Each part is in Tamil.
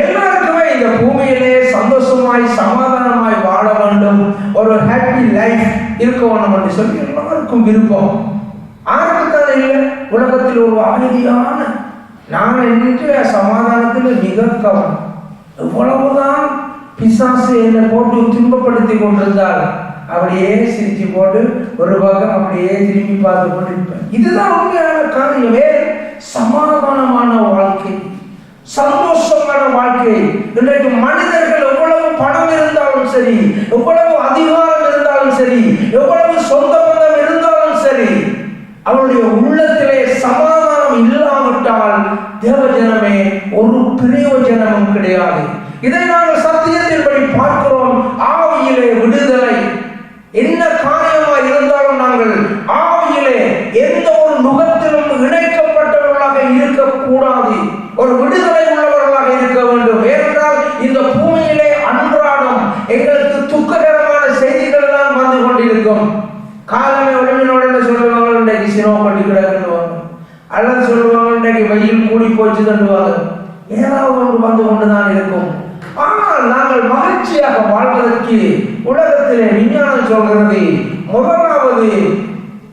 எல்லாருக்குமே இந்த பூமியிலே சந்தோஷமாய் சமாதானமாய் வாழ வேண்டும். ஒரு ஹாப்பி லைஃப் இருக்க வேண்டும் என்று சொல்லி எல்லாருக்கும் விருப்பம். ஆருக்கு இல்லை உலகத்தில் ஒரு அமைதியான நான் என்ற சமாதானத்தில் மிக கவனம் எவ்வளவுதான் பிசாசு என்னை போட்டு துன்பப்படுத்தி கொண்டிருந்தால் அப்படியே சிரிச்சு போட்டு ஒரு பக்கம் அப்படியே திரும்பி பார்த்து கொண்டிருப்பேன். இதுதான் உண்மையான காரியமே. சமாதானமான வாழ்க்கை. சந்தோஷமான வாழ்க்கை. இன்றைக்கு மனிதர்கள் எவ்வளவு பணம் இருந்தாலும் சரி எவ்வளவு அதிகாரம் இருந்தாலும் சரி எவ்வளவு சொந்த பந்தம் இருந்தாலும் சரி அவருடைய உள்ளத்திலே சமாதானம் இல்லாவிட்டால் தேவஜனமே ஒரு பிரயோஜனமும் கிடையாது. இதை நாங்கள் சத்தியத்தின்படி பார்க்கிறோம். ஆவியிலே விடுதலை. என்ன காரியமாக இருந்தாலும் நாங்கள் ஆவியிலே எந்த ஒரு முகத்திலும் இணைக்கப்பட்டவர்களாக இருக்கக்கூடாது ஒரு விடுதலை உள்ளவர்களாக இருக்க வேண்டும் ஏனென்றால் இந்த பூமியிலே அன்றாடம் எங்களுக்கு துக்ககரமான செய்திகள் தான் வந்து கொண்டிருக்கும் காலமே உடனே உடனே சொல்லுவாங்க இன்றைக்கு சிரமப்பட்டு கிடக்குவாங்க அல்லது சொல்லுவாங்க இன்றைக்கு வெயில் கூடி போச்சு தண்டுவார்கள் ஏதாவது ஒன்று வந்து கொண்டுதான் இருக்கும். ஆனால் நாங்கள் மகிழ்ச்சியாக வாழ்வதற்கு உலகத்திலே விஞ்ஞானம் சொல்கிறது முதலாவது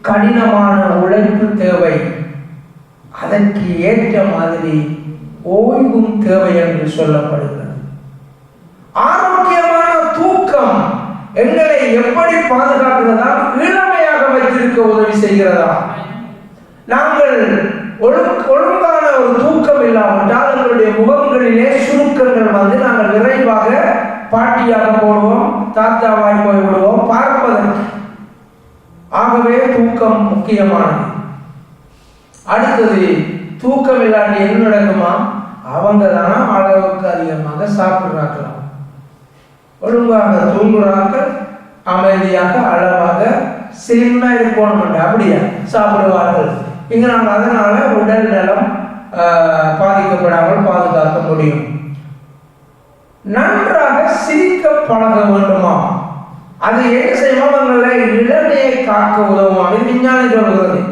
கடினமான உழைப்பு தேவை. அதற்கு ஏற்ற மாதிரி ஓய்வும் தேவை என்று சொல்லப்படுகிறது. ஆரோக்கியமான தூக்கம் எங்களை எப்படி பாதுகாக்கிறதா? இளமையாக வைத்திருக்க உதவி செய்கிறதா? நாங்கள் ஒழுங்கு தூக்கம் இல்லாவிட்டால் எங்களுடைய முகங்களிலே சுருக்கங்கள் வந்து நாங்கள் விரைவாக பாட்டியாக போடுவோம் தாத்தாவாய் போய் விடுவோம் பார்ப்பதற்கு ஆகவே தூக்கம் முக்கியமானது. அடுத்தது தூக்கம் இல்லாட்டி என்ன நடக்குமா? அவங்க தானா அளவுக்கு அதிகமாக சாப்பிட்றாக்கலாம் ஒழுங்காக தூங்குறார்கள் அமைதியாக அளவாக சிலிம்மா இருக்கணும் அப்படியா? சாப்பிடுவார்கள். இங்க நாங்கள் அதனால உடல் நலம் பாதிக்கப்படாமல் பாதுகாக்க முடியும். நன்றாக சிரிக்க பழக வேண்டுமா? அது என்ன செய்வோம் இளமையை காக்க உதவுமா? இது விஞ்ஞானம்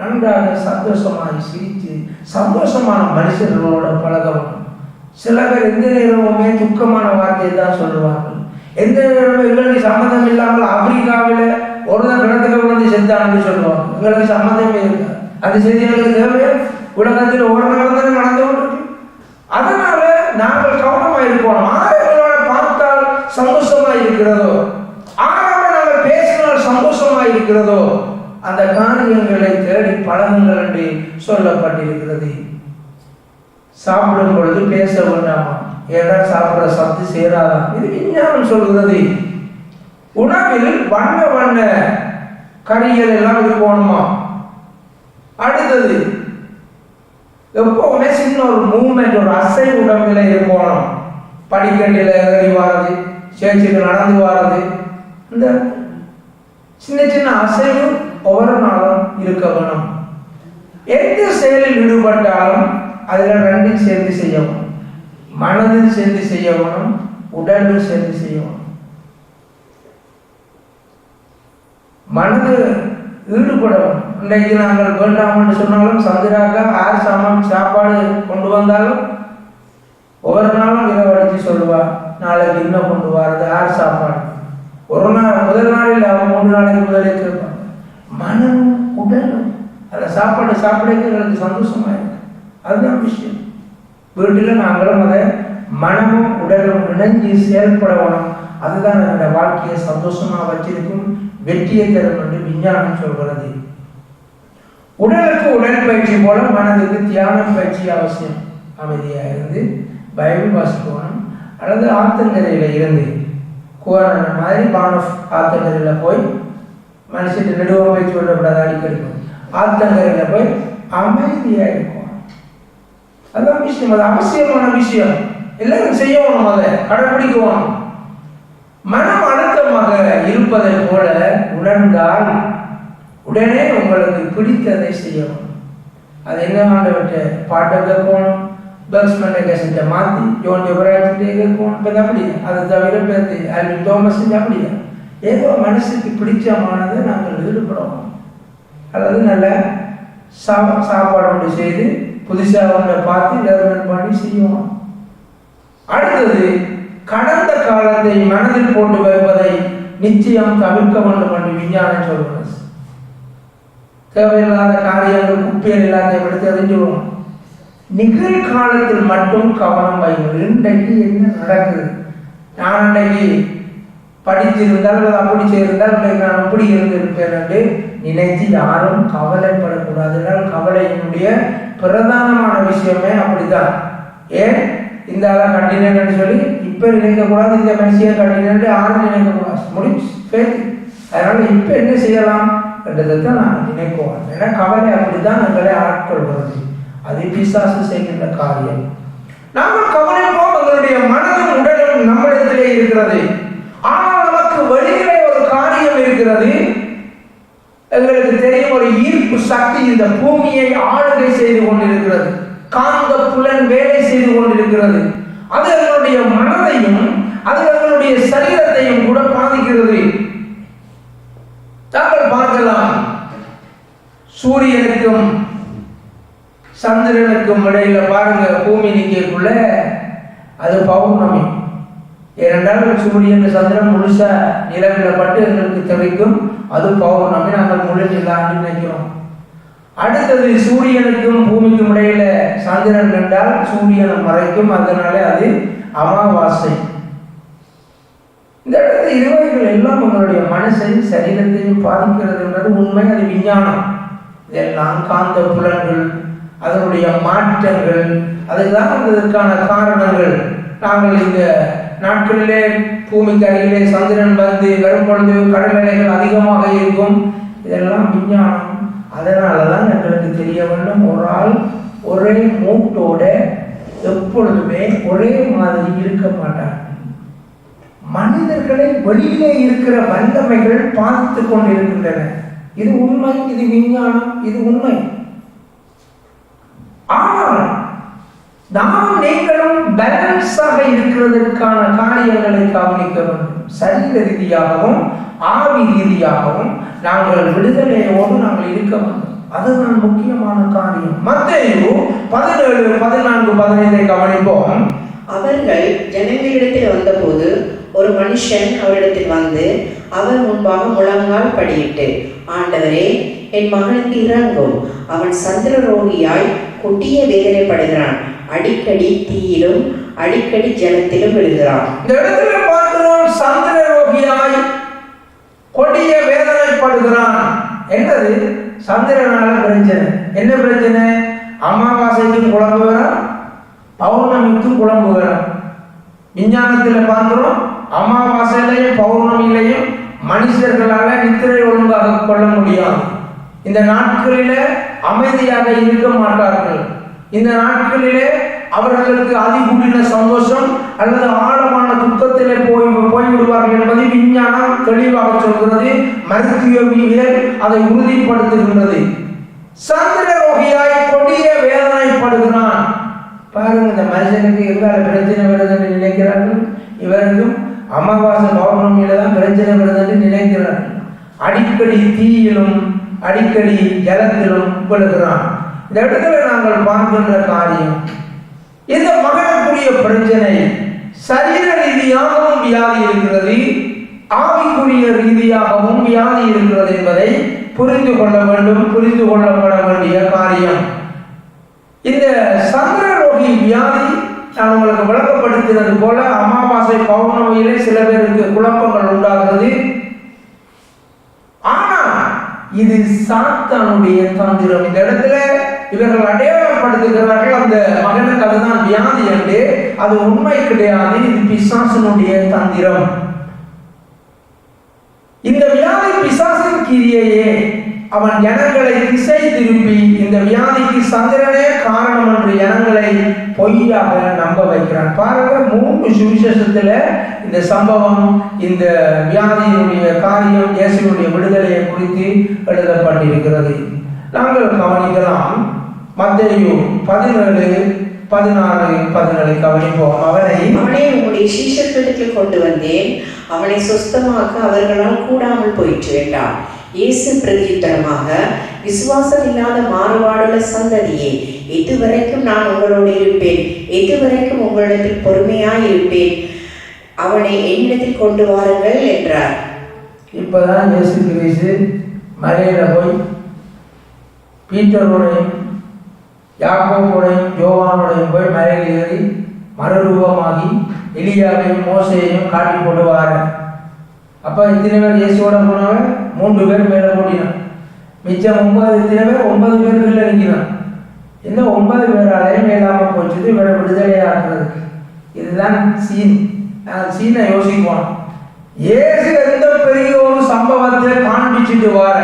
நன்றாக சந்தோஷமாக சிரித்து சந்தோஷமான மனுஷர்களோட பழக வேண்டும். சில பேர் எந்த நேரமுமே துக்கமான வார்த்தையை தான் சொல்லுவார்கள். எந்த நேரமும் எங்களுக்கு சம்மந்தம் இல்லாமல் ஆப்பிரிக்காவில் ஒருத்தன் கிணத்துக்கு விழுந்து செத்தான்னு சொல்லுவாங்க எங்களுக்கு சம்மந்தமே இல்லை. அது செய்தி எங்களுக்கு தேவையா? உலகத்தில் ஒரு நாள் தானே நடந்து கொண்டு அதனால நாங்கள் கவனமாக இருக்கணும் ஆறு பார்த்தால் சந்தோஷமா இருக்கிறதோ? ஆறாவது நாங்கள் பேசினால் சந்தோஷமா இருக்கிறதோ? அந்த காரியங்களை தேடி பழகுங்கள் என்று சொல்லப்பட்டிருக்கிறது. சாப்பிடும் பொழுது பேச வேண்டாமா? ஏன்னா சாப்பிட சத்து சேராதா? இது விஞ்ஞானம் சொல்கிறது உணவில் வண்ண வண்ண கறிகள் எல்லாம் இருக்கணுமா அடுத்தது எப்பவுமே சின்ன ஒரு மூவ்மெண்ட் ஒரு அசை உடம்புல இருக்கணும். படிக்கட்டில் ஏறி வாரது சேர்ச்சுக்கு நடந்து வாரது இந்த சின்ன சின்ன அசையும் ஒவ்வொரு நாளும் இருக்க வேணும். எந்த செயலில் ஈடுபட்டாலும் அதில் ரெண்டும் சேர்ந்து செய்யணும் மனதில் சேர்ந்து செய்யணும் உடலும் சேர்ந்து செய்யணும் மனது ஈடுபடணும் இன்றைக்கு நாங்கள் வேண்டாம்னு சொன்னாலும் சந்திராக்கா ஆர் சாமான் சாப்பாடு கொண்டு வந்தாலும் ஒவ்வொரு நாளும் இரவு சொல்லுவா நாளைக்கு இன்னும் கொண்டு வரது? ஆர் சாப்பாடு. ஒரு நாள் முதல் நாளில் அவன் மூணு நாளைக்கு முதலே கேட்பான் மனம் உடலும் அந்த சாப்பாடு சாப்பிடக்கு எங்களுக்கு சந்தோஷமா இருக்கு. அதுதான் விஷயம். வீட்டில் நாங்களும் அதை மனமும் உடலும் இணைஞ்சு செயல்படணும் அதுதான் என்னோட வாழ்க்கையை சந்தோஷமா வச்சிருக்கும். வெற்றியை தரும் என்று விஞ்ஞானம் சொல்கிறது. உடலுக்கு உடற்பயிற்சி போல மனதுக்கு தியான பயிற்சி அவசியம். அமைதியாக இருந்து பைபிள் வாசிக்கணும். அல்லது ஆத்தங்கரையில் இருந்து கோரண மாதிரி பானஃப் ஆத்தங்கரையில் போய் மனுஷன் நெடுவாக பயிற்சி சொல்லக்கூடாது அடிக்கடி ஆத்தங்கரையில் போய் அமைதியாக இருக்கும் அதுதான் விஷயம். அது அவசியமான விஷயம். எல்லாரும் செய்யணும் அதை கடைபிடிக்கணும் மனம் சுகமாக இருப்பதை போல உணர்ந்தால் உடனே உங்களுக்கு பிடித்ததை செய்யணும் அது என்ன ஆண்டவற்றை பாட்டை கேட்கணும் பேட்ஸ்மேனை கேசட்டை மாற்றி ஜோன் ஜெபராஜ்கிட்டே கேட்கணும். இப்போ அப்படி அதை தவிர பேர்த்து அல்வின் தோமஸ் அப்படியா ஏதோ மனசுக்கு பிடிச்சமானதை நாங்கள் ஈடுபடுவோம் அல்லது நல்ல சா சாப்பாடு ஒன்று செய்து புதுசாக ஒன்றை பார்த்து டெவலப்மெண்ட் பண்ணி செய்வோம். அடுத்தது கடந்த காலத்தை மனதில் போட்டு வைப்பதை நிச்சயம் தவிர்க்க வேண்டும் என்று விஞ்ஞானம் சொல்கிறது தேவையில்லாத காரியங்கள் குப்பையில் எல்லாத்தையும் எடுத்து அறிஞ்சுவோம். நிகழ்காலத்தில் மட்டும் கவனம் வைங்கள் இன்றைக்கு என்ன நடக்குது? நான் அன்றைக்கு படித்திருந்தால் அல்லது அப்படி செய்திருந்தால் இன்றைக்கு நான் அப்படி இருந்திருப்பேன் என்று நினைத்து யாரும் கவலைப்படக்கூடாது. கவலையினுடைய பிரதானமான விஷயமே அப்படிதான் ஏன்? இந்த அளவு கண்டினேன்னு சொல்லி இப்போ நினைக்கக்கூடாது இந்த கடைசியாக கண்டினேன்னு யாரும் நினைக்கக்கூடாது. முடிச்சு பேசி அதனால் இப்போ என்ன செய்யலாம் என்றதை தான் நான் நினைப்போம். ஏன்னா கவலை அப்படிதான் எங்களை ஆட்கொள்வது அது பிசாசு செய்கின்ற காரியம். நாங்கள் கவனிப்போம் எங்களுடைய மனதும் உடலும் நம்மிடத்திலே இருக்கிறது. ஆனால் நமக்கு வெளியிலே ஒரு காரியம் இருக்கிறது. எங்களுக்கு தெரியும் ஒரு ஈர்ப்பு சக்தி இந்த பூமியை ஆளுகை செய்து கொண்டிருக்கிறது. காந்த புலன் வேலை செய்து கொண்டிருக்கிறது. அது எங்களுடைய மனதையும் அது எங்களுடைய சரீரத்தையும் கூட பாதிக்கிறது. தாங்கள் பார்க்கலாம். சூரியனுக்கும் சந்திரனுக்கும் இடையில பாருங்க பூமி நிற்கக்குள்ள அது பௌர்ணமி. ஏனென்றால் சூரியன் சந்திரன் முழுசா நிலவில் பட்டு எங்களுக்கு தெரிவிக்கும் அது பௌர்ணமி. நாங்கள் முழு நிலாண்டு நினைக்கிறோம். அடுத்தது சூரியனுக்கும் பூமிக்கும் இடையில சந்திரன் கண்டால் சூரியனை மறைக்கும். அதனாலே அது அமாவாசை. இந்த இடத்துல இருவர்கள் எல்லாம் உங்களுடைய மனசையும் சரீரத்தையும் பாதிக்கிறதுன்றது உண்மை அது விஞ்ஞானம். இதெல்லாம் காந்த புலன்கள் அதனுடைய மாற்றங்கள் அதுதான் இதற்கான காரணங்கள். நாங்கள் இந்த நாட்களிலே பூமிக்கு அருகிலே சந்திரன் வந்து வரும் பொழுது கடல் அலைகள் அதிகமாக இருக்கும். இதெல்லாம் விஞ்ஞானம். அதனால தான் எங்களுக்கு தெரிய வேண்டும் ஒரு ஆள் ஒரே மூட்டோட எப்பொழுதுமே ஒரே மாதிரி இருக்க மாட்டார். மனிதர்களை வெளியிலே இருக்கிற வல்லமைகள் பார்த்து கொண்டிருக்கின்றன. இது உண்மை இது விஞ்ஞானம் இது உண்மை. ஆனால் நாம் நீங்களும் பேலன்ஸாக இருக்கிறதற்கான காரியங்களை கவனிக்க வேண்டும் சரீர ரீதியாகவும் ஆவி ரீதியாகவும் நாங்கள் விடுதலையோடு நாங்கள் இருக்க வேண்டும். அதுதான் முக்கியமான காரியம். மத்தையோ பதினேழு பதினான்கு பதினைந்தை கவனிப்போம். அவர்கள் ஜனங்களிடத்தில் வந்தபோது ஒரு மனுஷன் அவரிடத்தில் வந்து அவர் முன்பாக முழங்கால் படியிட்டு ஆண்டவரே என் மகனுக்கு இறங்கும். அவன் சந்திர ரோகியாய் கொட்டிய வேதனைப்படுகிறான். அடிக்கடி தீயிலும் அடிக்கடி ஜலத்திலும் விழுகிறான். இந்த இடத்துல பார்க்கிறோம் சந்திர கொடிய வேதனைப்படுகிறான். என்னது? சந்திரனால பிரச்சனை என்ன பிரச்சனை அமாவாசைக்கும் குழம்புகிறான் பௌர்ணமிக்கும் குழம்புகிறான் விஞ்ஞானத்தில் பார்க்கிறோம் அமாவாசையிலையும் பௌர்ணமியிலையும் மனுஷர்களால நித்திரை ஒழுங்காக கொள்ள முடியாது. இந்த நாட்களில் அமைதியாக இருக்க மாட்டார்கள். இந்த நாட்களிலே அவர்களுக்கு அதிகூடின சந்தோஷம் அல்லது ஆழமான துக்கத்திலே போய் போய்விடுவார்கள் என்பதை விஞ்ஞானம் தெளிவாக சொல்கிறது மருத்துவவியல் அதை உறுதிப்படுத்துகின்றது. சந்திர ரோகியாய் கொடிய வேதனைப்படுகிறான். பாருங்க இந்த மனுஷனுக்கு எவ்வாறு பிரச்சனை வருதுன்னு நினைக்கிறார்கள்? இவர்களும் அமாவாசை பௌர்ணமியில தான் பிரச்சனை வருதுன்னு நினைக்கிறார்கள். அடிக்கடி தீயிலும் அடிக்கடி ஜலத்திலும் விழுகிறான். இந்த இடத்துல நாங்கள் பார்க்கின்ற காரியம். இந்த மகனுக்குரிய பிரச்சனை சரீர ரீதியாகவும் வியாதி இருக்கிறது ஆவிக்குரிய ரீதியாகவும் வியாதி இருக்கிறது என்பதை புரிந்து கொள்ள வேண்டும் புரிந்து கொள்ளப்பட வேண்டிய காரியம். இந்த சந்திரரோகி வியாதி நான் உங்களுக்கு விளக்கப்படுத்தினது போல அமாவாசை பௌர்ணமியிலே சில பேருக்கு குழப்பங்கள் உண்டாகிறது. ஆனால் இது சாத்தானுடைய தந்திரம். இந்த இடத்துல இவர்கள் அடையாளப்படுத்துகிறார்கள். அந்த மகனுக்கு அதுதான் வியாதி என்று. அது உண்மை கிடையாது. இது பிசாசனுடைய தந்திரம். இந்த வியாதி பிசாசின் கிரியையே அவன் ஜனங்களை திசை திருப்பி இந்த வியாதிக்கு சந்திரனே காரணம் என்று ஜனங்களை பொய்யாக நம்ப வைக்கிறான். பாருங்க மூன்று சுவிசேஷத்துல இந்த சம்பவம் இந்த வியாதியினுடைய காரியம் இயேசுடைய விடுதலையை குறித்து எழுதப்பட்டிருக்கிறது. நாங்கள் கவனிக்கலாம். மத்தேயு பதினேழு பதினாறு பதினேழு கவனிப்போம். அவனை அவனை உம்முடைய சீஷர்களிடத்தில் கொண்டு வந்தேன். அவனை சொஸ்தமாக்க அவர்களால் கூடாமல் போயிற்று என்றான். இயேசு பிரதியுத்தரமாக விசுவாசம் இல்லாத மாறுபாடுள்ள சந்ததியே எதுவரைக்கும் நான் உங்களோடு இருப்பேன். எதுவரைக்கும் உங்களிடத்தில் பொறுமையாய் இருப்பேன். அவனை என்னிடத்தில் கொண்டு வாருங்கள் என்றார். இப்பதான் இயேசு கிறிஸ்து மலையில போய் பீட்டரோடையும் யாக்கோபோடையும் யோவானோடையும் போய் மலையில் ஏறி மறுரூபமாகி எலியாவையும் மோசையையும் காட்டி போடுவார் அப்போ இத்தனை பேர் இயேசுவோட போனவன்? மூன்று பேர் மேலே ஓடினான் மிச்சம் ஒன்பது இத்தனை பேர்? ஒன்பது பேர் கீழே நிற்கிறான் இந்த ஒன்பது பேராலையும் மேலாம போச்சு இவரை விடுதலையாக்குறதுக்கு இதுதான் சீன். நான் சீனை யோசிப்போம். இயேசு எந்த பெரிய ஒரு சம்பவத்தை காண்பிச்சுட்டு வார.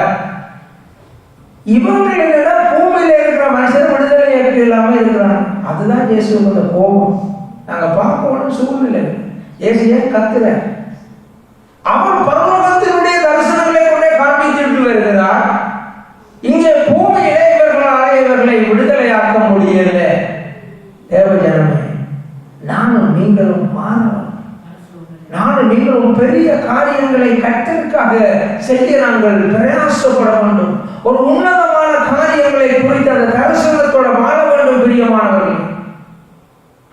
இவங்க என்னடா பூமியில இருக்கிற மனுஷன் விடுதலை ஏற்க இல்லாம இருக்கிறான். அதுதான் இயேசு அந்த கோபம். நாங்க பார்க்கணும் சூழ்நிலை இயேசு ஏன் கத்துற? அவன் பரலோகத்தினுடைய தரிசனங்களை கொண்டே காண்பித்துட்டு வருகிறார் இங்கே பூமியிலே இவர்களால் இவர்களை விடுதலையாக்க முடியல. தேவஜனமே நானும் நீங்களும் மாறணும். நானும் நீங்களும் பெரிய காரியங்களை கட்டிற்காக செய்ய நாங்கள் பிரயாசப்பட வேண்டும். ஒரு உன்னதம் காரியங்களை குறித்து அந்த தரிசனத்தோட வாழ வேண்டும் பிரியமானவர்கள்.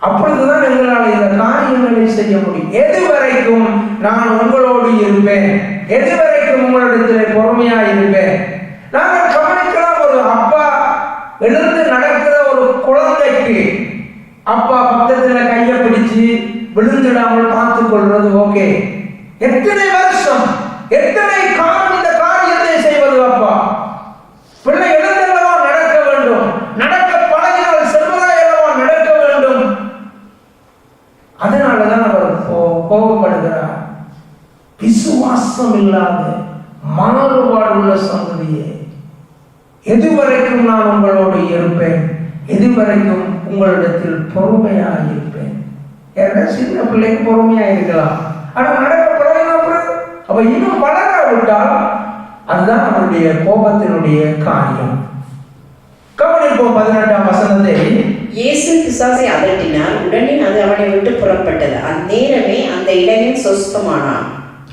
அப்பொழுதுதான் எங்களால் இந்த காரியங்களை செய்ய முடியும். எது வரைக்கும் நான் உங்களோடு இருப்பேன். எது வரைக்கும் உங்களிடத்தில் பொறுமையா இருப்பேன். நாங்கள் கவனிக்கலாம் ஒரு அப்பா எழுந்து நடக்கிற ஒரு குழந்தைக்கு அப்பா பக்கத்துல கையை பிடிச்சு விழுந்துடாமல் பார்த்துக் கொள்வது ஓகே. எத்தனை வருஷம் எத்தனை காலம் இந்த காரியத்தை செய்வது அப்பா பிள்ளை எழுந்தல்லவா நடக்க வேண்டும் நடக்க பழகினால் செல்வதாய் அல்லவா நடக்க வேண்டும் அதனாலதான் அவர் கோ- கோபப்படுகிறார் விசுவாசம் இல்லாத மாறுபாடுள்ள சந்ததியே எதுவரைக்கும் நான் உங்களோடு இருப்பேன். எதுவரைக்கும் உங்களிடத்தில் பொறுமையாக இருப்பேன். ஏன்னா சின்ன பிள்ளைக்கு பொறுமையா இருக்கலாம். ஆனா நடக்க பழகினா அப்புறம் இன்னும் வளராவிட்டால் அதுதான் அவருடைய கோபத்தினுடைய காரியம். கவனிப்போம் பதினெட்டாம் வசனத்தை. இயேசு பிசாசை அதட்டினார். உடனே அது அவனை விட்டு புறப்பட்டது. அந்நேரமே அந்த இளைஞன் சொஸ்தமானான்.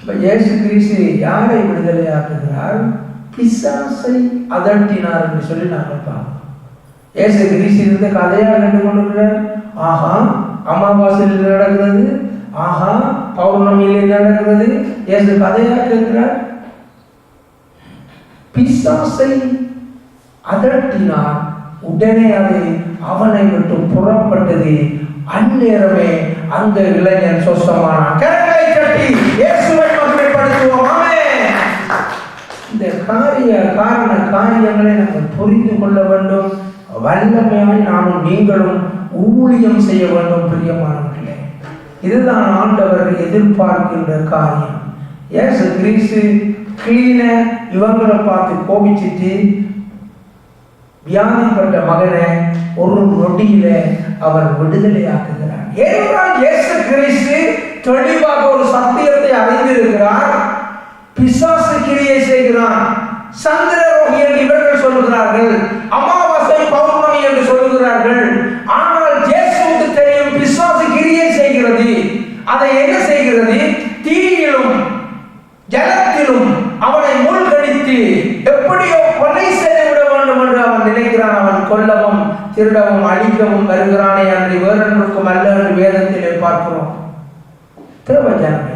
இப்ப இயேசு கிறிஸ்து யாரை விடுதலையாக்குகிறார்? பிசாசை அதட்டினார் என்று சொல்லி நாங்கள் பார்ப்போம் இயேசு கிறிஸ்து இருந்த கதையாக கண்டு கொண்டிருக்கிறார். ஆஹா அமாவாசையில் நடக்கிறது? ஆஹா பௌர்ணமியில் நடக்கிறது? இயேசு கதையாக கேட்கிறார். பிசாசை அதட்டினார். உடனே அது அவனை விட்டு புறப்பட்டது. அந்நேரமே அந்த இளைஞன் சொசமான கரங்களை கட்டி இயேசுவை இந்த காரிய காரண காரியங்களை நாங்கள் புரிந்து கொள்ள வேண்டும். வல்லமையாய் நானும் நீங்களும் ஊழியம் செய்ய வேண்டும் பிரியமானவர்களே. இதுதான் ஆண்டவர் எதிர்பார்க்கின்ற காரியம். ஏசு கிரீசு கிளீன இவங்களை பார்த்து கோபிச்சிட்டு வியாதிப்பட்ட மகனை ஒரு நொடியில அவர் விடுதலையாக்குகிறார். ஏனென்றால் இயேசு கிறிஸ்து தெளிவாக ஒரு சத்தியத்தை அறிந்திருக்கிறார். பிசாசு கிரியை செய்கிறான். சந்திர ரோகி என்று இவர்கள் சொல்லுகிறார்கள் அமாவாசை பௌர்ணமி என்று சொல்லுகிறார்கள். ஆனால் ஜேசுக்கு தெரியும் பிசாசு கிரியை செய்கிறது. அதை என்ன செய்கிறது? தீயிலும் ஜலத்திலும் அவனை மூழ்கடித்து எப்படியோ கொலை செய்துவிட வேண்டும் என்று அவன் நினைக்கிறான். அவன் கொல்லவும் திருடவும் அழிக்கவும் வருகிறானே அன்று வேறொன்றுக்கும் அல்ல என்று வேதத்திலே பார்க்கிறோம். தேவஜனமே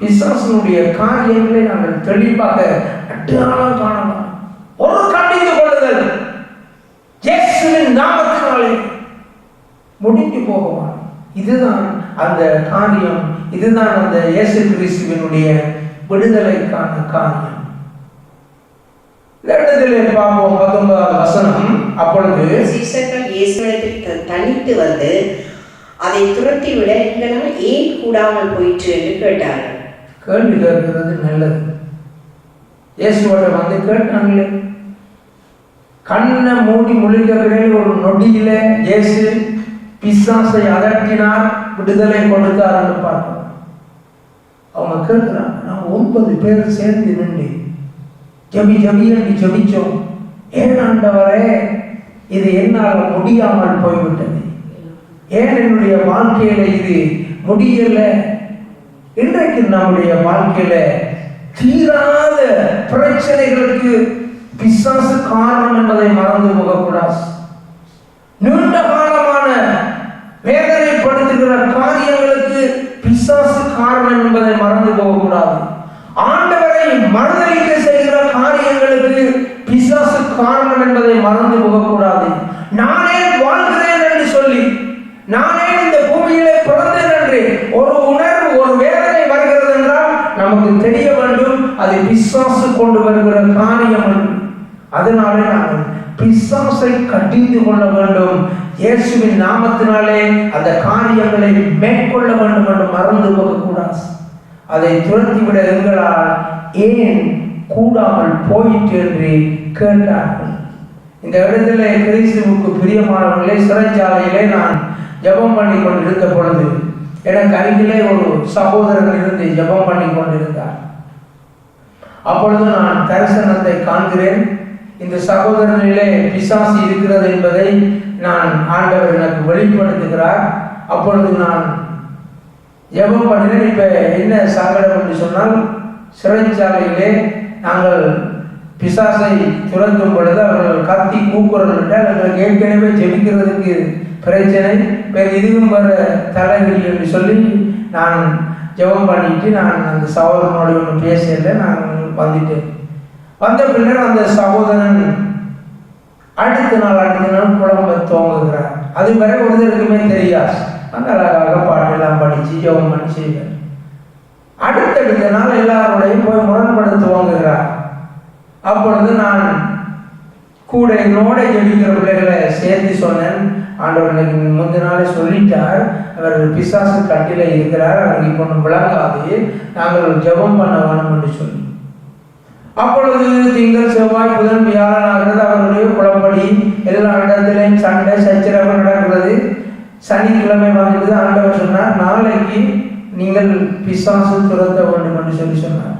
பிசாசனுடைய காரியங்களை நாங்கள் தெளிவாக அட்டாளம் காணலாம். ஒரு கண்டித்து கொள்ளுதல் இயேசுவின் நாமத்தினாலே முடிஞ்சு போகுமா? இதுதான் அந்த காரியம். இதுதான் அந்த இயேசு கிறிஸ்துவினுடைய விடுதலைக்கான காரியம். இடத்திலே பார்ப்போம் பத்தொன்பதாவது வசனம் அப்பொழுது சீசர்கள் இயேசுவிடத்தில் தனித்து வந்து அதை துரத்தி விட எங்களால் ஏன் கூடாமல் போயிற்று என்று கேட்டார்கள். கேள்வி கேட்கிறது நல்லது. இயேசுவோட வந்து கேட்டாங்களே கண்ணை மூடி முழிக்கிறதே ஒரு நொடியில இயேசு பிசாசை அகற்றினார் விடுதலை கொடுத்தார் என்று பார்க்கிறோம் அவங்க கேட்கிறாங்க நான் ஒன்பது பேர் சேர்ந்து நின்று ஜபி ஜபி என்று ஜபிச்சோம். ஏன் ஆண்டவரே இது என்னால் முடியாமல் போய்விட்டது. ஏன் என்னுடைய வாழ்க்கையில இது முடியல? இன்றைக்கு நம்முடைய வாழ்க்கையில தீராத பிரச்சனைகளுக்கு பிசாசு காரணம் என்பதை மறந்து போகக்கூடாது. நீண்ட காலமான வேதனைப்படுத்துகிற காரியங்களுக்கு பிசாசு காரணம் என்பதை மறந்து போகக்கூடாது. ஆண்டவரை மறுதளிக்க செய்கிற காரியங்களுக்கு பிசாசு காரணம் என்பதை மறந்து போகக்கூடாது. நானே நானே இந்த பூமியிலே பிறந்தேன் என்று ஒரு உணர்வு ஒரு வேதனை வருகிறது என்றால் நமக்கு தெரிய வேண்டும் அது பிசாசு கொண்டு வருகிற காரியம் அதனாலே நாங்கள் பிசாசை கடிந்து கொள்ள வேண்டும். இயேசுவின் நாமத்தினாலே அந்த காரியங்களை மேற்கொள்ள வேண்டும் என்று மறந்து போகக்கூடாது. அதை துரத்திவிட எங்களால் ஏன் கூடாமல் போயிற்று என்று கேட்டார்கள். இந்த இடத்துல கிறிஸ்துவுக்கு பிரியமானவர்களே சிறைச்சாலையிலே நான் ஜெபம் பண்ணி கொண்டிருந்த பொழுது எனக்கு அருகிலே ஒரு சகோதரன் இருந்து ஜெபம் பண்ணி கொண்டிருந்தார். அப்பொழுது நான் தரிசனத்தை காண்கிறேன். இந்த சகோதரனிலே பிசாசு இருக்கிறது என்பதை நான் ஆண்டவர் எனக்கு வெளிப்படுத்துகிறார். அப்பொழுது நான் ஜெபம் பண்ணினேன் இப்ப என்ன சங்கடம் என்று சொன்னால் சிறைச்சாலையிலே நாங்கள் பிசாசை துரத்தும் பொழுது அவர்கள் கத்தி கூக்குரல் விட்டால் எங்களுக்கு ஏற்கனவே ஜெபிக்கிறதுக்கு பிரச்சனை. வேறு இதுவும் வர தலைவிரி என்று சொல்லி நான் ஜெபம் பண்ணிட்டு நான் அந்த சகோதரனோடு ஒன்று பேசல. நான் வந்துட்டேன். வந்த பின்னர் அந்த சகோதரன் அடுத்த நாள் அடுத்த நாள் புலம்ப துவங்குகிறார். அது வரை ஒருத்தருக்குமே தெரியாது. அந்த அழகாக பாட்டெல்லாம் படிச்சு ஜெபம் பண்ணி செய்வார் அடுத்தடுத்த நாள் எல்லாரோடையும் போய் முரண்பட துவங்குகிறார். அப்பொழுது நான் கூட என்னோட ஜெபிக்கிற பிள்ளைகளை சேர்த்து சொன்னேன். ஆண்டவர் எனக்கு நாளே சொல்லிட்டார். அவர் பிசாசு கட்டில இருக்கிறார். அவருக்கு இப்போ விளங்காது. நாங்கள் ஜெபம் பண்ண வேணும் என்று சொல்லி. அப்பொழுது திங்கள் செவ்வாய் புதன் வியாழன் ஆகிறது அவருடைய குளப்படி எல்லா இடத்திலையும் சண்டை சச்சரவு நடக்கிறது. சனிக்கிழமை வந்துட்டு ஆண்டவர் சொன்னார் நாளைக்கு நீங்கள் பிசாசு துரத்த வேண்டும் என்று சொல்லி சொன்னார்.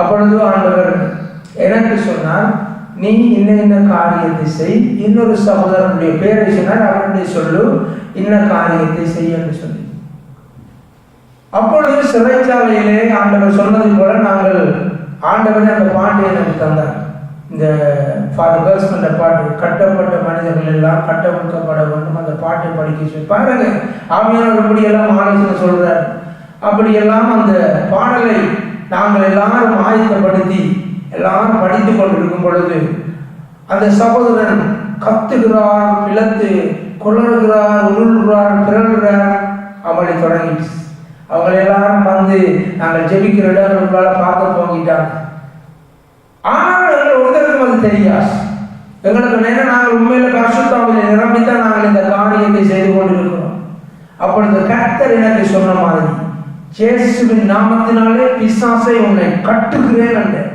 அப்பொழுது ஆண்டவர் என்னென்று சொன்னால் நீ இன்ன இன்ன காரியத்தை செய். இன்னொரு சகோதரனுடைய பேரை சொன்னால் அவனுடைய சொல்லு இன்ன காரியத்தை செய் என்று சொல்லி. அப்பொழுது சிறைச்சாலையிலே ஆண்டவர் சொன்னது போல நாங்கள் ஆண்டவரே அந்த பாண்டியை எனக்கு தந்தார். இந்த ஃபார் கேர்ள்ஸ் பாட்டு கட்டப்பட்ட மனிதர்கள் எல்லாம் கட்டமைக்கப்பட வேண்டும். அந்த பாட்டை படிக்க சொல்லி பாருங்க ஆவியானவர் இப்படியெல்லாம் ஆலோசனை சொல்றார். அப்படியெல்லாம் அந்த பாடலை நாங்கள் எல்லாரும் ஆயத்தப்படுத்தி எல்லாரும் படித்து கொண்டிருக்கும் பொழுது அந்த சகோதரன் கத்துகிறான் பிளத்து கொள்ளறுகிறார் உருள்கிறார் பிறழ்கிறார் அவளை தொடங்கிடுச்சு. அவங்களை எல்லாரும் வந்து நாங்கள் ஜெபிக்கிற இடங்களால பார்க்க போங்கிட்டாங்க ஆனால் எங்கள் ஒருத்தருக்கும் அது தெரியாது. எங்களுக்கு நேரம் நாங்கள் உண்மையில பரிசுத்தாவில நிரம்பித்தான் நாங்கள் இந்த காரியத்தை செய்து கொண்டிருக்கிறோம். அப்பொழுது கர்த்தர் எனக்கு சொன்ன மாதிரி ஜேசுவின் நாமத்தினாலே பிசாசை உன்னை கட்டுகிறேன் என்றேன்.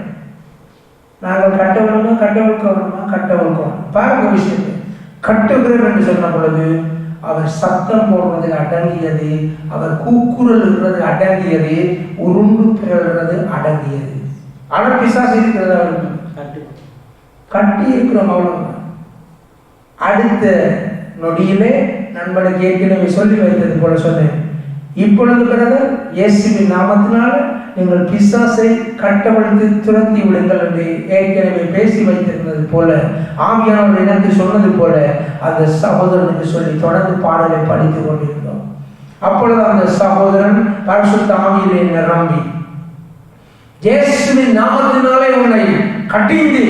நாங்கள் கட்டவனுமா கட்டவிழ்க்கவனுமா கட்டவிழ்க்கணும் பாருங்க விஷயத்தை. கட்டுகிறேன் என்று சொன்ன பொழுது அவர் சத்தம் போடுறது அடங்கியது அவர் கூக்குரல் இருக்கிறது அடங்கியது உருண்டு பிறழ்றது அடங்கியது. ஆனால் பிசாசு இருக்கிறதா கட்டி இருக்கிறோம் அவ்வளவுதான். அடுத்த நொடியிலே நண்பனுக்கு ஏற்கனவே சொல்லி வைத்தது போல சொன்னேன். இப்பொழுது பிறகு இயேசுவின் நாமத்தினால் நீங்கள் பிசாசை கட்டவிழ்த்து துரத்தி விடுங்கள் என்று ஏற்கனவே பேசி வைத்திருந்தது போல ஆவியானவர் எனக்கு சொன்னது போல அந்த சகோதரனுக்கு சொல்லி தொடர்ந்து பாடலை படித்துக் கொண்டிருந்தோம். அப்பொழுது அந்த சகோதரன் பரிசுத்த ஆவியிலே நிரம்பி இயேசுவின் நாமத்தினாலே உன்னை கட்டிந்து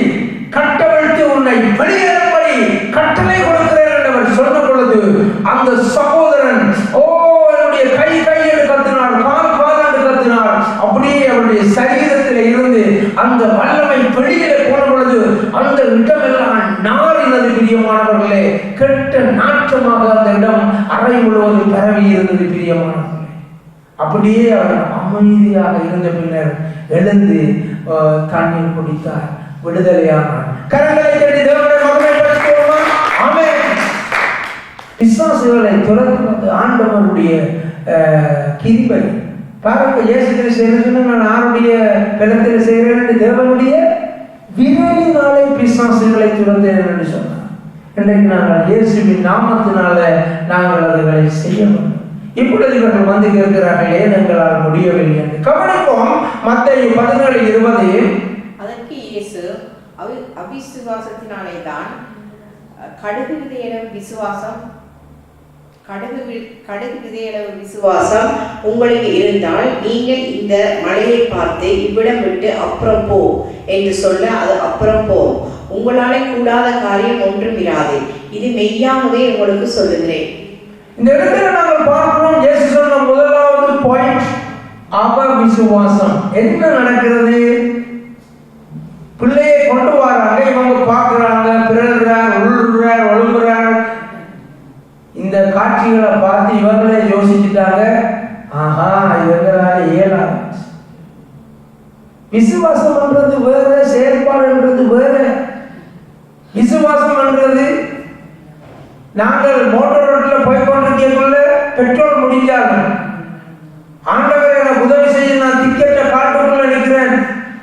கட்டவழ்த்து உன்னை வெளியேறும்படி கட்டளை கொடுக்கிறேன் என்று அவர் சொன்ன பொழுது அந்த சகோதரன் ஓ என்னுடைய கை கையில் கத்தினார் கால் அப்படியே அவருடைய சரீரத்தில் இருந்து அந்த வல்லமை வெளியிலே போன பொழுது அந்த இடமெல்லாம் நாரினது பிரியமானவர்களே கெட்ட நாற்றமாக அந்த இடம் அறை முழுவதும் பரவி இருந்தது பிரியமானவர்களே. அப்படியே அவர் அமைதியாக இருந்த பின்னர் எழுந்து தண்ணீர் குடித்தார் விடுதலையானார் கரங்களை தேடி தேவனை மகிமைப்படுத்துவோமா ஆமென். ஆண்டவருடைய அஹ், கிருபை பாருங்க இயேசு கிறிஸ்து என்ன சொன்னாங்க, நான் யாருடைய பிறத்தில் செய்கிறேன் தேவனுடைய விரைவினாலே பிசாசுகளை துரந்தேன் என்று சொன்னார். இன்றைக்கு நாங்கள் இயேசுவின் நாமத்தினால நாங்கள் அதுகளை செய்ய வேண்டும் இப்பொழுது இவர்கள் வந்து கேட்கிறார்கள் ஏன் எங்களால் முடியவில்லை? என்று. கவனிப்போம் மத்திய பதினேழு இருபது. அதற்கு இயேசு அவி அவிசுவாசத்தினாலே தான் கடுகு விதையிடம் விசுவாசம் கடுகு வி- கடுகு விதையளவு விசுவாசம் உங்களுக்கு இருந்தால் நீங்கள் இந்த மலையை பார்த்து இவ்விடம் விட்டு அப்புறம் போ என்று சொல்ல அது அப்புறம் போ. உங்களாலே கூடாத காரியம் ஒன்றும் இராது. இது மெய்யாகவே உங்களுக்கு சொல்லுகிறேன். இந்த இடத்துல நாங்கள் பார்க்கிறோம் இயேசு சொன்ன முதலாவது பாயிண்ட் அவ விசுவாசம் என்ன நடக்கிறது? பிள்ளையை கொண்டு வராங்க இவங்க பார்க்கறாங்க. இந்த பார்த்து இவங்களே யோசிச்சுட்டாங்க. ஆஹா இவங்களால இயலாது. விசுவாசம் பண்றது வேற செயல்பாடுன்றது வேற. விசுவாசம் பண்றது நாங்கள் மோட்டார் ரோட்டில் போய் கொண்டிருக்கக்குள்ள பெட்ரோல் முடிஞ்சாலும் ஆண்டவர் எனக்கு உதவி செய்ய நான் டிக்கெட்டை காட்டுக்குள்ள நிற்கிறேன்.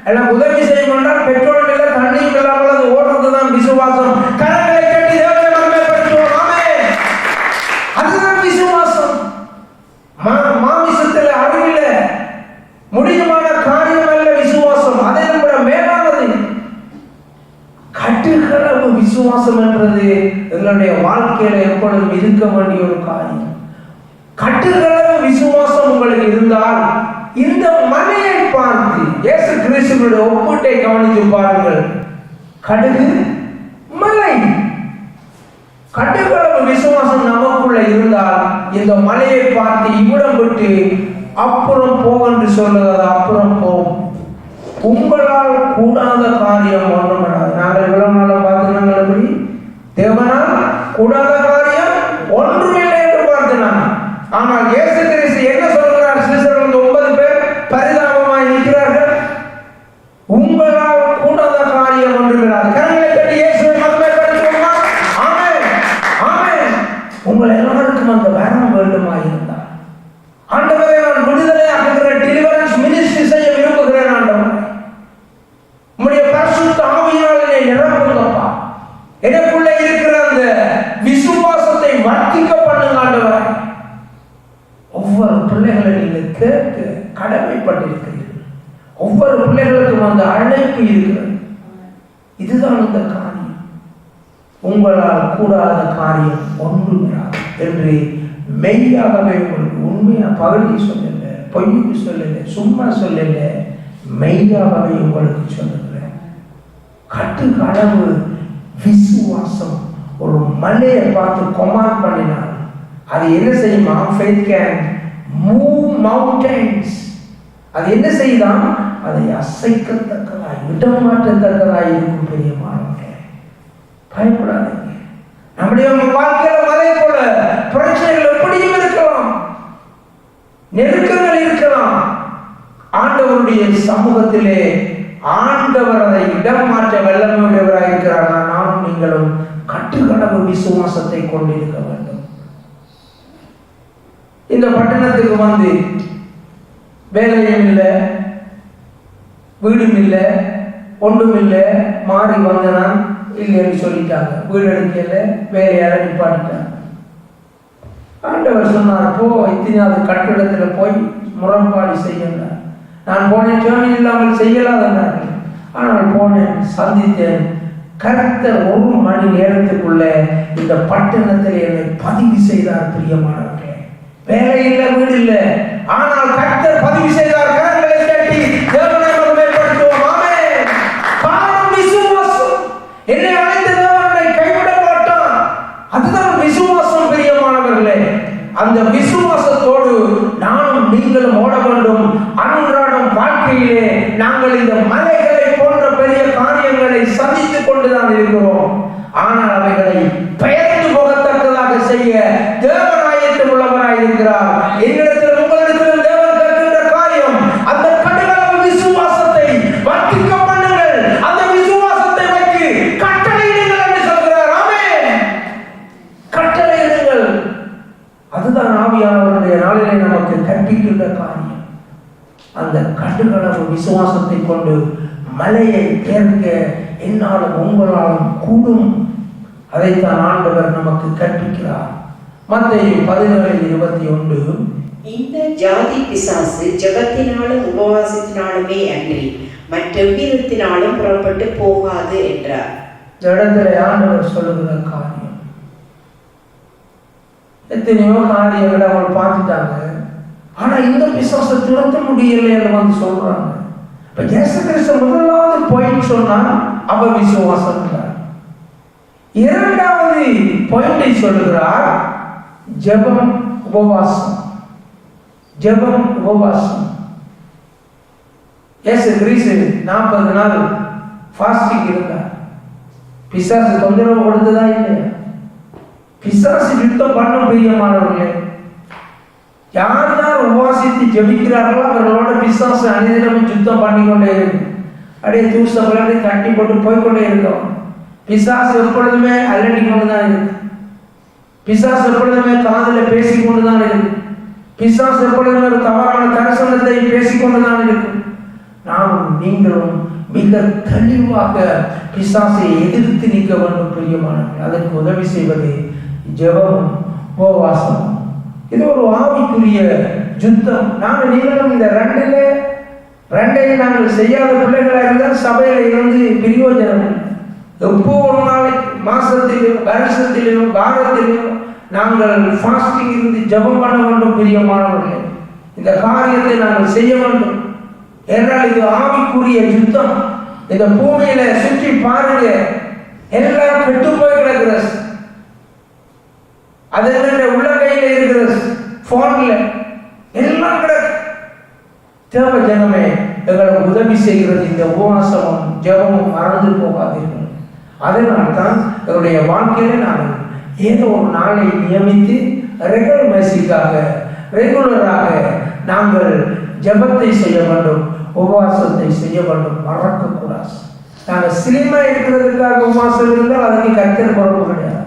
எனக்கு உதவி செய்ய வேண்டாம் பெட்ரோல் இல்லை தண்ணியும் இல்லாமல் அது ஓடுறது தான் விசுவாசம் கரங்களை கட்டி தேவனை மகிமைப்படுத்துவோம் ஆமென் அதுதான் விசுவாசம் மா மாமிசத்தில் அறிவில முடியுமான காரியம் அல்ல விசுவாசம் அதை விட மேலானது கட்டுக்களவு விசுவாசம் என்றது எங்களுடைய வாழ்க்கையில எப்பொழுதும் இருக்க வேண்டிய ஒரு காரியம். கட்டுக்களவு விசுவாசம் உங்களுக்கு இருந்தால் இந்த மலையை பார்த்து இயேசு கிறிஸ்துவனுடைய ஒப்பீட்டை கவனித்து பாருங்கள். கடுகு மலை. கட்டுக்களவு விசுவாசம் நமக்குள்ள இருந்தால் இந்த மலையை பார்த்து இவ்விடம் விட்டு அப்புறம் போ என்று சொல்லுவது அப்புறம் போகும் உங்களால் கூடாத காரியம் ஒன்றும் நாங்கள் இவ்வளவு நாளை பார்த்து எப்படி தேவனால் கூடாத காரியம் ஒன்றுமில்லை என்று பார்த்து ஆனால் இயேசு கிறிஸ்து என்ன சொல்கிறார்? சீசர்கள் இந்த ஒன்பது பேர் பரிதாபமாய் நிற்கிறார்கள். உங்கள் கூடாத காரியம் ஒன்றுமில்லாது கரங்களை கட்டி இயேசுவை மகிமைப்படுத்துவோமா ஆமென் ஆமென் உங்கள் எல்லாருக்கும் அந்த வரம் வேண்டுமா இருந்தால் ஆண்டவரே நான் விடுதலை ஆக்குகிறேன் டெலிவரன்ஸ் மினிஸ்ட்ரி செய்ய விரும்புகிறேன் ஆண்டவரே உம்முடைய பரிசுத்த ஆவியினால் என்னை நிரப்புங்கப்பா எனக்குள்ள இருக்கிற அந்த விசுவாசத்தை வர்த்திக்க பண்ணுங்க ஆண்டவரே ஒவ்வொரு பிள்ளைகளை நீங்கள் கேட்டு கடமைப்பட்டிருக்கிறீர்கள் ஒவ்வொரு பிள்ளைகளுக்கும் அந்த அழைப்பு இருக்கிறது இதுதான் இந்த காரியம். உங்களால் கூடாத காரியம் ஒன்றுமிராது என்று மெய்யாகவே உங்களுக்கு உண்மையாக பகுதி சொல்லல பொய்க்கு சொல்லல சும்மா சொல்லல மெய்யாகவே உங்களுக்கு சொல்லுகிறேன். கட்டுக்களவு விசுவாசம். ஒரு மலையை பார்த்து கொமாண்ட் பண்ணினால் அது என்ன செய்யுமா? ஃபெய்த் கேன் மூவ் மவுண்டன்ஸ் அது என்ன செய்யலாம் அதை அசைக்கத்தக்கதாய் இடமாற்றத்தக்கதாய் இருக்கும் பெரிய மாறுங்க பயப்படாதீங்க. நம்முடைய வாழ்க்கையில மலை போல பிரச்சனைகள் எப்படியும் இருக்கலாம். நெருக்கங்கள் இருக்கலாம். ஆண்டவருடைய சமூகத்திலே ஆண்டவர் அதை இடம் மாற்ற வல்லமையுடையவராக இருக்கிறார். நானும் நீங்களும் கட்டுக்கடவு விசுவாசத்தை கொண்டிருக்க வேண்டும். இந்த பட்டணத்துக்கு வந்து வேலையும் இல்லை. வீடும் இல்லை ஒன்றும் இல்லை மாறி வந்தனா இல்லைன்னு சொல்லிட்டாங்க. வீடு எடுக்கல வேலையால நிப்பாட்டிட்டாங்க. ஆண்டவர் சொன்னார் போ இத்தினாவது கட்டிடத்தில் போய் முரண்பாடு செய்யுங்க. நான் போனேன் டேர்மின் இல்லாமல் செய்யலாதனார்கள் ஆனால் போனேன் சந்தித்தேன் கர்த்தர் ஒரு மணி நேரத்துக்குள்ள இந்த பட்டணத்தில் என்னை பதிவு செய்தார் பிரியமானவர்களே. வேலை இல்லை வீடு இல்லை. ஆனால் கர்த்தர் பதிவு செய்தார் நாங்கள் இந்த மலைகளை போன்ற பெரிய காரியங்களை சந்தித்துக் கொண்டுதான் இருக்கிறோம். ஆனால் அவைகளை பெயர்ந்து போகத்தக்கதாக செய்ய தேவன் என்னாலும் உங்களாலும் கூடும் அதைத்தான் ஆண்டவர் நமக்கு கற்பிக்கிறார் மத்திய பதினேழு இருபத்தி ஒன்று. இந்த ஜாதி பிசாசு ஜெபத்தினாலும் உபவாசத்தினாலுமே அன்றி மற்றெவ்விதத்தினாலும் புறப்பட்டு போகாது என்றார். இந்த இடத்துல ஆண்டவர் சொல்லுகிற காரியம். எத்தனையோ காரியங்களை அவங்க பார்த்துட்டாங்க. ஆனா இந்த பிசாசை துரத்த முடியலைன்னு வந்து சொல்றாங்க. இப்ப இயேசு கிறிஸ்து முதலாவது பாயிண்ட் சொன்னா அவ விசுவாசம் இரண்டாவது பாயிண்டை சொல்லுகிறார் ஜபம் உபவாசம் ஜபம் உபவாசம் எஸ் கிறிஸ்து நாற்பது நாள் ஃபாஸ்டிங் இருந்தார். பிசாசு தொந்தரவு கொடுத்ததா இல்லையா? பிசாசு யுத்தம் பண்ண பிரியமானவர்களே யார் யார் உபாசித்து ஜபிக்கிறார்களோ அவர்களோட பிசாசு அனைதினமும் யுத்தம் பண்ணி கொண்டே இருக்கும். அப்படியே தூசம் கட்டி போட்டு போய்கொண்டே இருக்கோம். பிசாசு எப்பொழுதுமே அலட்டி கொண்டு தான் இருக்கு பிசாஸ் எப்பொழுதுமே காதில் பேசிக்கொண்டுதான் தான் பிசாஸ் பிசாசு எப்பொழுதுமே ஒரு தவறான தரிசனத்தை பேசிக்கொண்டுதான் தான் இருக்கு நாமும் நீங்களும் மிக தெளிவாக பிசாசை எதிர்த்து நிற்க வேண்டும் பிரியமானவர்கள். அதற்கு உதவி செய்வது ஜெபமும் உபவாசம் இது ஒரு ஆவிக்குரிய யுத்தம். நாங்கள் நீங்களும் இந்த ரெண்டுல ரெண்டையும் நாங்கள் செய்யாத பிள்ளைகளாக இருந்தால் சபையில இருந்து பிரயோஜனம் எப்போ ஒரு நாளைக்கு மாசத்திலும் வருஷத்திலும் வாரத்திலும் நாங்கள் ஃபாஸ்டிங் இருந்து ஜெபம் பண்ண வேண்டும் பிரியமானவர்களே. இந்த காரியத்தை நாங்கள் செய்ய வேண்டும். என்றால் இது ஆவிக்குரிய யுத்தம். இந்த பூமியில சுற்றி பாருங்க எல்லாம் கெட்டு போய் கிடக்கிற அது உள்ள கையில இருக்கிற போன்ல எல்லாம் கிடக்கு தேவ ஜனமே எங்களுக்கு உதவி செய்கிறது. இந்த உபவாசமும் ஜெபமும் மறந்து போகாதீர்கள். அதனால் தான் என்னுடைய வாழ்க்கையில நான் ஏதோ ஒரு நாளை நியமித்து ரெகுலர் மேசிக்காக ரெகுலராக நாங்கள் ஜெபத்தை செய்ய வேண்டும் உபவாசத்தை செய்ய வேண்டும். மறக்கக்கூடாது. நாங்கள் சினிமா இருக்கிறதுக்காக உபவாசம் இருந்தால் அதுக்கு கருத்தில் குறவு கிடையாது.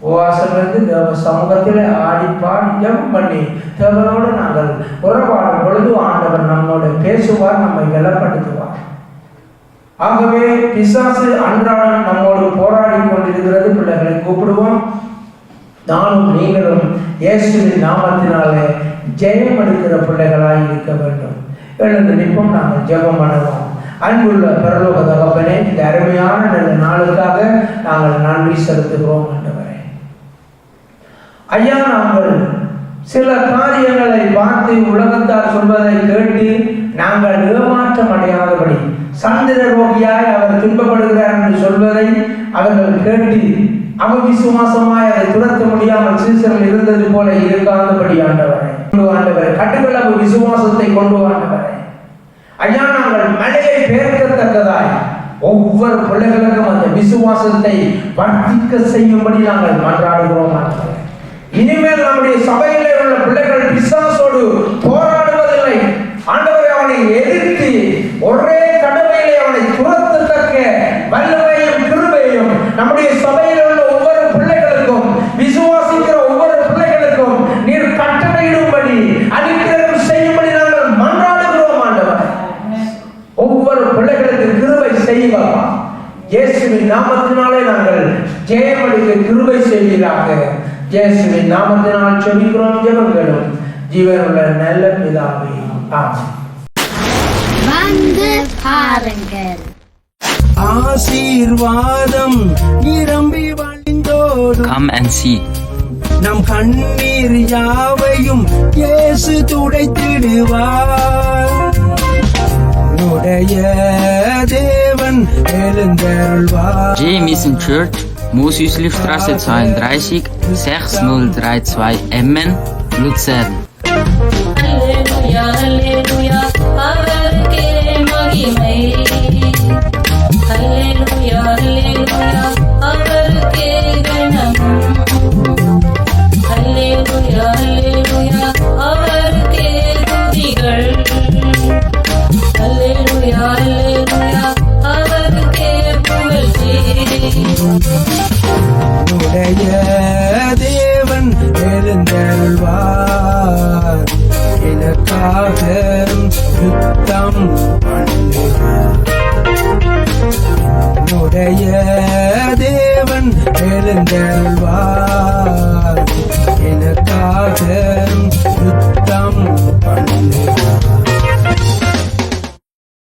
உபவாசம் இருந்து தேவ சமூகத்தில் ஆடி பாடி ஜபம் பண்ணி தேவனோடு நாங்கள் உறவாடும் பொழுது ஆண்டவர் நம்மோடு பேசுவார் நம்மை வெலப்படுத்துவார் ஆகவே பிசாசு அன்றாடம் நம்மோடு போராடி கொண்டிருக்கிறது. பிள்ளைகளை கூப்பிடுவோம். நானும் நீங்களும் இயேசுவின் நாமத்தினாலே ஜெயம் எடுக்கிற பிள்ளைகளாய் இருக்க வேண்டும். எழுந்து நிற்போம். நாங்கள் ஜெபம் பண்ணுவோம். அன்புள்ள பரலோக தகப்பனே இந்த அருமையான நல்ல நாளுக்காக நாங்கள் நன்றி செலுத்துகிறோம் என்றவரே ஐயா நாங்கள் சில காரியங்களை பார்த்து உலகத்தார் சொல்வதை கேட்டு நாங்கள் ஏமாற்றம் அடையாதபடி சந்திர ரோகியாய் அவர் துன்பப்படுகிறார் என்று சொல்வதை அவர்கள் கேட்டு அவவிசுவாசமாய் அதை துரத்த முடியாமல் சீசர்கள் இருந்தது போல இருக்காதபடி ஆண்டவரை. கொண்டு ஆண்டவரை. கட்டுக்களவு விசுவாசத்தை கொண்டு ஆண்டவரை. ஐயா நாங்கள் மழையை பெயர்க்கத்தக்கதாய் ஒவ்வொரு பிள்ளைகளுக்கும் அந்த விசுவாசத்தை வர்த்திக்க செய்யும்படி நாங்கள் மன்றாடுகிறோம் இனிமேல் நம்முடைய சபையிலே உள்ள பிள்ளைகள் பிசாசோடு போராடுவதில்லை ஆண்டவரை அவனை எதிர்த்து ஒரே கடமையிலே அவனை துரத்தத்தக்க வல்லமையும் கிருபையும் நம்முடைய சபையில் உள்ள ஒவ்வொரு பிள்ளைகளுக்கும் விசுவாசிக்கிற ஒவ்வொரு பிள்ளைகளுக்கும் நீர் கட்டளையிடும்படி அனுக்கிரகம் செய்யும்படி நாங்கள் மன்றாடுகிறோம் ஆண்டவர். ஒவ்வொரு பிள்ளைகளுக்கு கிருபை செய்வா. இயேசுவின் நாமத்தினாலே நாங்கள் ஜெயமளிக்க கிருபை செய்வீராக. இயேசுவின் நாமத்தினால் செபிக்கிறோம் ஜெபங்களும். ஜீவனுள்ள நல்ல பிதாவே ஆமென். வந்து பாருங்கள். ஆசீர்வாதம் see. நம் கண்ணீர் யாவையும் இயேசு துடைத்திடுவார் உடைய தேவன் எழுந்தருள்வார் J. Mission Church, Mosüslistraße 32, 6032 Emmen, Luzern. Yeah.